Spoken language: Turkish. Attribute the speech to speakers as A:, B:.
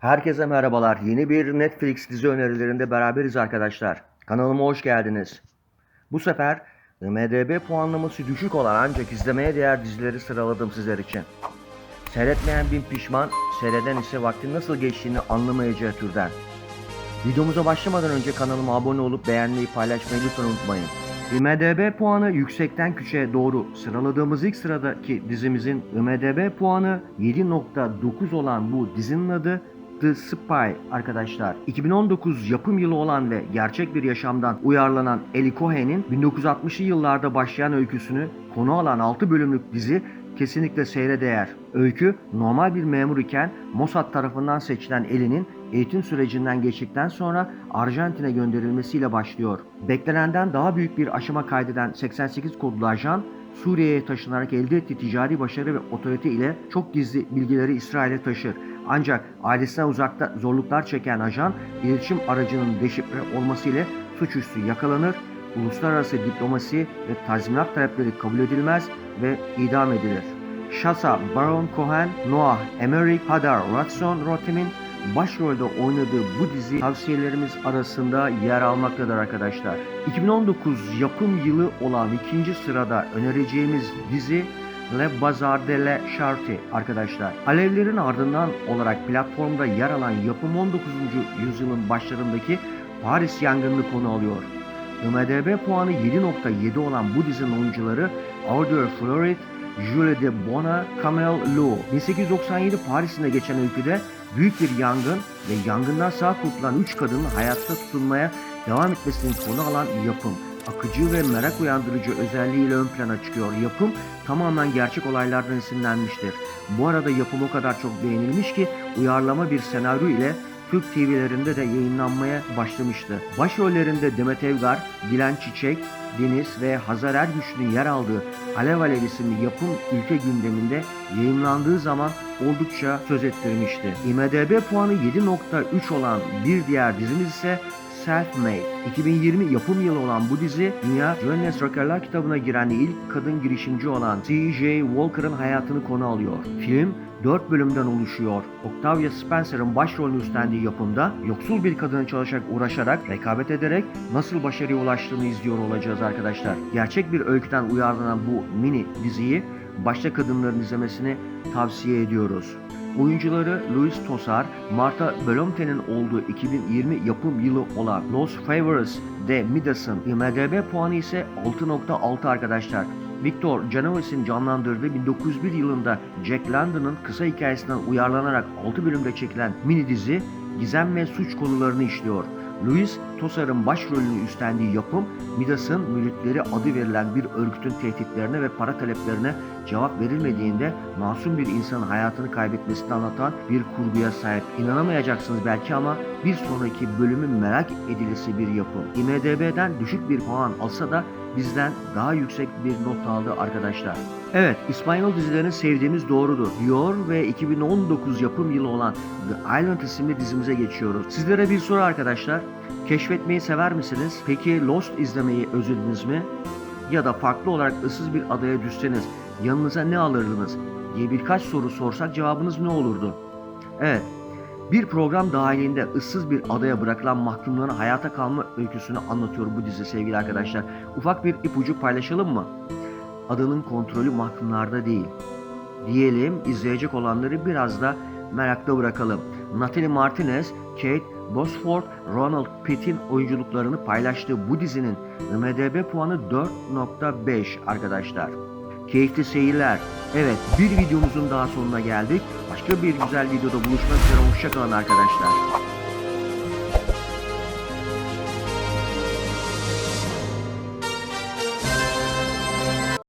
A: Herkese merhabalar. Yeni bir Netflix dizi önerilerinde beraberiz arkadaşlar. Kanalıma hoş geldiniz. Bu sefer IMDB puanlaması düşük olan ancak izlemeye değer dizileri sıraladım sizler için. Seyretmeyen bin pişman, seyreden ise vaktin nasıl geçtiğini anlamayacağı türden. Videomuza başlamadan önce kanalıma abone olup beğenmeyi paylaşmayı lütfen unutmayın. IMDB puanı yüksekten küçüğe doğru sıraladığımız ilk sıradaki dizimizin IMDB puanı 7.9 olan bu dizinin adı The Spy arkadaşlar. 2019 yapım yılı olan ve gerçek bir yaşamdan uyarlanan Eli Cohen'in 1960'lı yıllarda başlayan öyküsünü konu alan 6 bölümlük dizi kesinlikle seyre değer. Öykü normal bir memur iken Mossad tarafından seçilen Eli'nin eğitim sürecinden geçtikten sonra Arjantin'e gönderilmesiyle başlıyor. Beklenenden daha büyük bir aşama kaydeden 88 kodlu ajan Suriye'ye taşınarak elde ettiği ticari başarı ve otorite ile çok gizli bilgileri İsrail'e taşır. Ancak ailesinden uzakta zorluklar çeken ajan iletişim aracının deşifre olması ile suçüstü yakalanır, uluslararası diplomasi ve tazminat talepleri kabul edilmez ve idam edilir. Shasa Baron Cohen, Noah Emmerich, Hadar Ratson Rotem'in başrolde oynadığı bu dizi tavsiyelerimiz arasında yer almaktadır arkadaşlar. 2019 yapım yılı olan ikinci sırada önereceğimiz dizi Le Bazar de la Charité arkadaşlar. Alevlerin ardından olarak platformda yer alan yapım 19. yüzyılın başlarındaki Paris yangınını konu alıyor. IMDB puanı 7.7 olan bu dizinin oyuncuları Audrey Floret, Jules de Bona, Kamel Lou. 1897 Paris'inde geçen öyküde büyük bir yangın ve yangından sağ kurtulan 3 kadının hayatta tutunmaya devam etmesini konu alan yapım. Akıcı ve merak uyandırıcı özelliğiyle ön plana çıkıyor. Yapım tamamen gerçek olaylardan esinlenmiştir. Bu arada yapım o kadar çok beğenilmiş ki uyarlama bir senaryo ile Türk TV'lerinde de yayınlanmaya başlamıştı. Başrollerinde Demet Evgar, Dilan Çiçek, Deniz ve Hazar Ergüçlü'nün yer aldığı Alev Alev isimli yapım ülke gündeminde yayınlandığı zaman oldukça söz ettirmişti. IMDB puanı 7.3 olan bir diğer dizimiz ise Self-Made. 2020 yapım yılı olan bu dizi Dünya Guinness Rekorlar kitabına giren ilk kadın girişimci olan C.J. Walker'ın hayatını konu alıyor. Film 4 bölümden oluşuyor. Octavia Spencer'ın başrolünü üstlendiği yapımda yoksul bir kadının çalışarak uğraşarak, rekabet ederek nasıl başarıya ulaştığını izliyor olacağız arkadaşlar. Gerçek bir öyküden uyarlanan bu mini diziyi başta kadınların izlemesini tavsiye ediyoruz. Oyuncuları Louis Tosar, Marta Belomte'nin olduğu 2020 yapım yılı olan Los Favors de Midas'ın IMDB puanı ise 6.6 arkadaşlar. Victor Genovese'in canlandırdığı 1901 yılında Jack London'ın kısa hikayesinden uyarlanarak 6 bölümde çekilen mini dizi gizem ve suç konularını işliyor. Louis Tosar'ın başrolünü üstlendiği yapım, Midas'ın müritleri adı verilen bir örgütün tehditlerine ve para taleplerine cevap verilmediğinde masum bir insanın hayatını kaybetmesini anlatan bir kurguya sahip. İnanamayacaksınız belki ama bir sonraki bölümün merak edilisi bir yapım. IMDB'den düşük bir puan alsa da bizden daha yüksek bir not aldı arkadaşlar. Evet, İspanyol dizilerini sevdiğimiz doğrudur diyor ve 2019 yapım yılı olan The Island isimli dizimize geçiyoruz. Sizlere bir soru arkadaşlar. Keşfetmeyi sever misiniz? Peki Lost izlemeyi özlediniz mi? Ya da farklı olarak ıssız bir adaya düşseniz yanınıza ne alırdınız diye birkaç soru sorsak cevabınız ne olurdu? Evet, bir program dahilinde ıssız bir adaya bırakılan mahkumların hayata kalma öyküsünü anlatıyor bu dizi sevgili arkadaşlar. Ufak bir ipucu paylaşalım mı? Adanın kontrolü mahkumlarda değil. Diyelim izleyecek olanları biraz da merakta bırakalım. Natalie Martinez, Kate Bosworth, Ronald Pitt'in oyunculuklarını paylaştığı bu dizinin IMDB puanı 4.5 arkadaşlar. Keyifli seyirler. Evet bir videomuzun daha sonuna geldik. Başka bir güzel videoda buluşmak üzere. Hoşçakalın arkadaşlar.